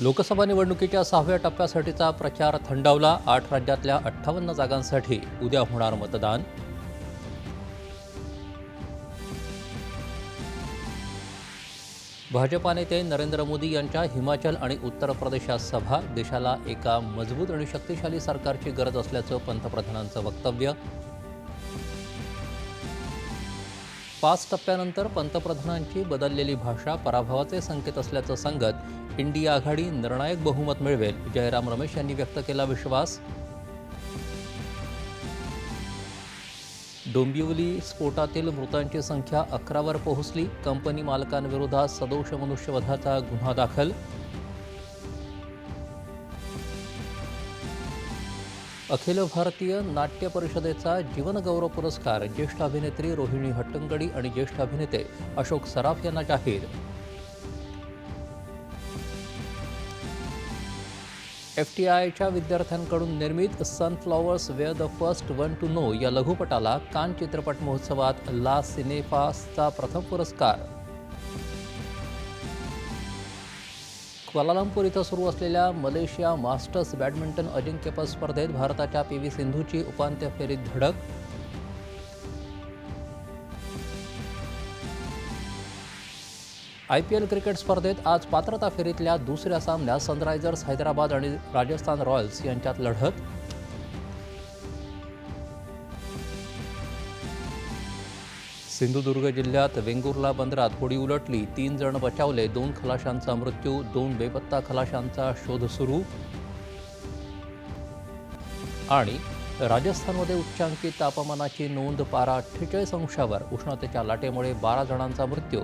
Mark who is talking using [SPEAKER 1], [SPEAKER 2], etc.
[SPEAKER 1] लोकसभा निवडणुकीच्या सहाव्या टप्प्यासाठीचा प्रचार थंडावला. आठ राज्यातल्या अठ्ठावन्न जागांसाठी उद्या होणार मतदान. भाजपा नेते नरेंद्र मोदी यांच्या हिमाचल आणि उत्तर प्रदेशात सभा. देशाला एका मजबूत आणि शक्तिशाली सरकारची गरज असल्याचं पंतप्रधानांचं वक्तव्य. पाच टप्प्यानंतर पंतप्रधानांची बदललेली भाषा पराभवाचे संकेत असल्याचं सांगत इंडिया आघाडी निर्णायक बहुमत मिळवेल. जयराम रमेश यांनी व्यक्त केला विश्वास. डोंबिवली स्फोटातील मृतांची संख्या अकरावर पोहोचली. कंपनी मालकांविरोधात सदोष मनुष्यवधाचा गुन्हा दाखल. अखिल भारतीय नाट्य परिषदेचा जीवनगौरव पुरस्कार ज्येष्ठ अभिनेत्री रोहिणी हट्टंगडी आणि ज्येष्ठ अभिनेते अशोक सराफ यांना जाहीर. एफ टी आयच्या विद्यार्थ्यांकडून निर्मित sunflowers were the first one to know या लघुपटाला कान चित्रपट महोत्सवात ला सिनेफासचा प्रथम पुरस्कार. क्वालालंपूर इथं सुरू असलेल्या मलेशिया मास्टर्स बॅडमिंटन अजिंक्यपद स्पर्धेत भारताच्या पी व्ही सिंधूची उपांत्य फेरीत धडक. आय पी एल क्रिकेट स्पर्धेत आज पात्रता फेरीतल्या दुसऱ्या सामन्यात सनरायझर्स हैदराबाद आणि राजस्थान रॉयल्स यांच्यात लढत. सिंधुदुर्ग जिल्ह्यात वेंगुर्ला बंदरात होडी उलटली. तीन जण बचावले. दोन खलाशांचा मृत्यू दोन बेपत्ता खलाशांचा शोध सुरू. आणि राजस्थानमध्ये उच्चांकित तापमानाची नोंद पारा अठ्ठेचाळीस अंशावर उष्णतेच्या लाटेमुळे बारा जणांचा मृत्यू.